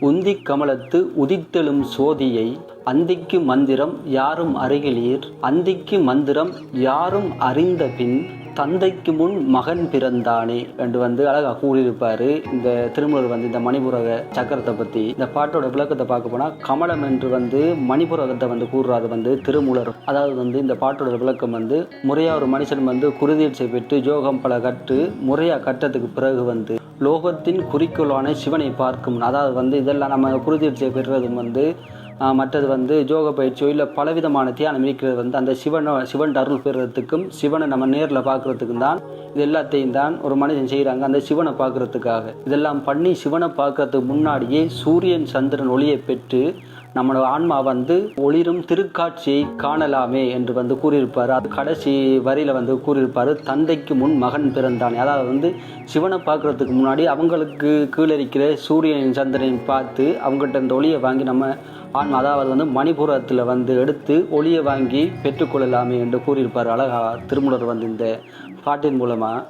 உந்திக் கமலத்து உதித்தெழும் சோதியை அந்திக்கு மந்திரம் யாரும் அருகிலீர் அந்திக்கு மந்திரம் யாரும் அறிந்த பின் தந்தைக்கு முன் மகன் பிறந்தானே என்று வந்து அழகா கூறியிருப்பார். இந்த திருமூலர் வந்து இந்த மணிபுரக சக்கரத்தை பற்றி இந்த பாட்டோட விளக்கத்தை பார்க்க போனால் கமலம் என்று வந்து மணிபுரகத்தை வந்து கூறுறாரு வந்து திருமூலர். அதாவது வந்து இந்த பாட்டோட விளக்கம் வந்து முறையாக ஒரு மனுஷன் வந்து குருதீட்சை பெற்று ஜோகம் பல கற்று முறையாக கற்றதுக்கு பிறகு வந்து லோகத்தின் குறிக்கோளான சிவனை பார்க்கும். அதாவது வந்து இதெல்லாம் நம்ம குருதீட்சை பெறுறதும் வந்து மற்றது வந்து ஜோக பயிற்சியோ இல்லை பலவிதமான தியானம் இருக்கிறது வந்து அந்த சிவனை சிவன் அருள் பெறுறதுக்கும் சிவனை நம்ம நேரில் பார்க்கறதுக்கும் தான் இது எல்லாத்தையும் தான் ஒரு மனுஷன் செய்கிறாங்க அந்த சிவனை பார்க்கறதுக்காக. இதெல்லாம் பண்ணி சிவனை பார்க்கறதுக்கு முன்னாடியே சூரியன் சந்திரன் ஒளியை பெற்று நம்மளோட ஆன்மா வந்து ஒளிரும் திருக்காட்சியை காணலாமே என்று வந்து கூறியிருப்பார். அது கடைசி வரியில வந்து கூறியிருப்பார் தந்தைக்கு முன் மகன் பிறந்தான். அதாவது வந்து சிவனை பார்க்கறதுக்கு முன்னாடி அவங்களுக்கு கீழே இருக்கிற சூரியன் சந்திரனை பார்த்து அவங்ககிட்ட இந்த ஒளியை வாங்கி நம்ம ஆன்மா அதாவது வந்து மணிபுரத்தில் வந்து எடுத்து ஒளியை வாங்கி பெற்றுக்கொள்ளலாமே என்று கூறியிருப்பார். அழகா திருமூலர் வந்து இந்த பாட்டின் மூலமாக